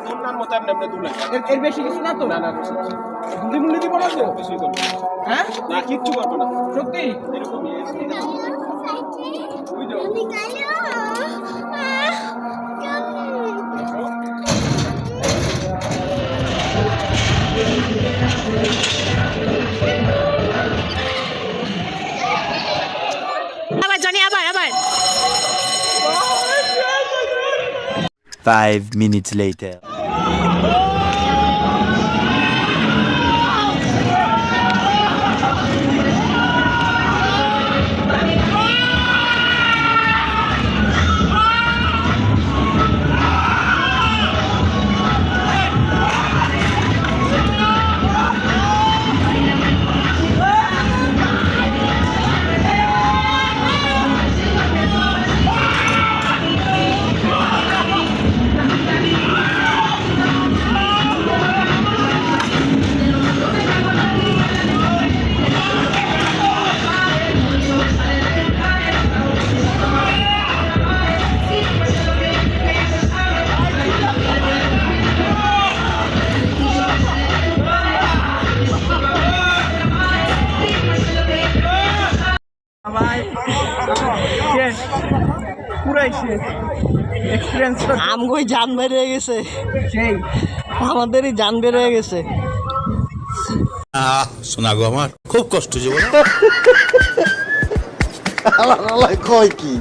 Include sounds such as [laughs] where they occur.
হয়, দোলনার মতো এমনি এমনি দুলে। এর- এর বেশি কিছু না তো? না, না। গুলি মুলি দিব না তো? কিছুই করবে হ্যাঁ? না, কিচ্ছু করবে না। সত্যি? আবার। Five minutes later. ভাই [laughs] শেষ এক্সপিরিয়েন্স আমগোই জান বের হয়ে গেছে। সেই। আমাদেরই জান বের হয়ে গেছে। আহ শোনা গো আমার। খুব কষ্ট জীবন আল্লাহ কয় কি?